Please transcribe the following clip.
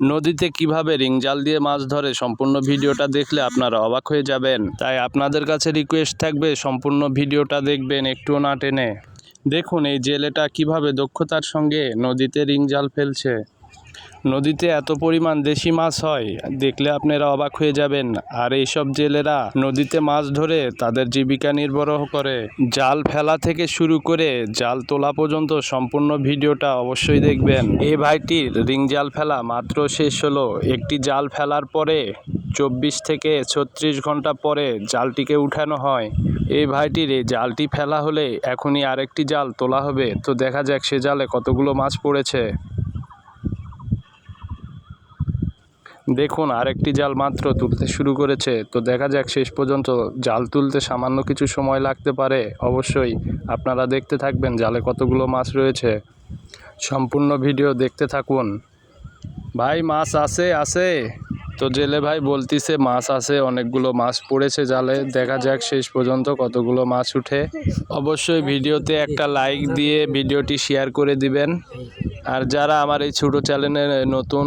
নদীতে কীভাবে রিংজাল দিয়ে মাছ ধরে সম্পূর্ণ ভিডিওটা দেখলে আপনারা অবাক হয়ে যাবেন। তাই আপনাদের কাছে রিকোয়েস্ট থাকবে সম্পূর্ণ ভিডিওটা দেখবেন একটুও না টেনে। দেখুন এই জেলেটা কীভাবে দক্ষতার সঙ্গে নদীতে রিংজাল ফেলছে। নদীতে এত পরিমাণ দেশি মাছ হয়, দেখলে আপনারা অবাক হয়ে যাবেন। আর এইসব জেলেরা নদীতে মাছ ধরে তাদের জীবিকা নির্বাহ করে। জাল ফেলা থেকে শুরু করে জাল তোলা পর্যন্ত সম্পূর্ণ ভিডিওটা অবশ্যই দেখবেন। এই ভাইটির রিং জাল ফেলা মাত্র শেষ হলো। একটি জাল ফেলার পরে চব্বিশ থেকে ছত্রিশ ঘণ্টা পরে জালটিকে উঠানো হয়। এই ভাইটির এই জালটি ফেলা হলে এখনই আরেকটি জাল তোলা হবে। তো দেখা যাক সে জালে কতগুলো মাছ পড়েছে। দেখুন, আরেকটি জাল মাত্র তুলতে শুরু করেছে। তো দেখা যাক, শেষ পর্যন্ত জাল তুলতে সামান্য কিছু সময় লাগতে পারে। অবশ্যই আপনারা দেখতে থাকবেন জালে কতগুলো মাছ রয়েছে। সম্পূর্ণ ভিডিও দেখতে থাকুন। ভাই, মাছ আছে আছে। তো জেলে ভাই বলতিছে, মাছ আছে, অনেকগুলো মাছ পড়েছে জালে। দেখা যাক, শেষ পর্যন্ত কতগুলো মাছ উঠে। অবশ্যই ভিডিওতে একটা লাইক দিয়ে ভিডিওটি শেয়ার করে দিবেন। আর যারা আমার এই ছোটো চ্যানেলে নতুন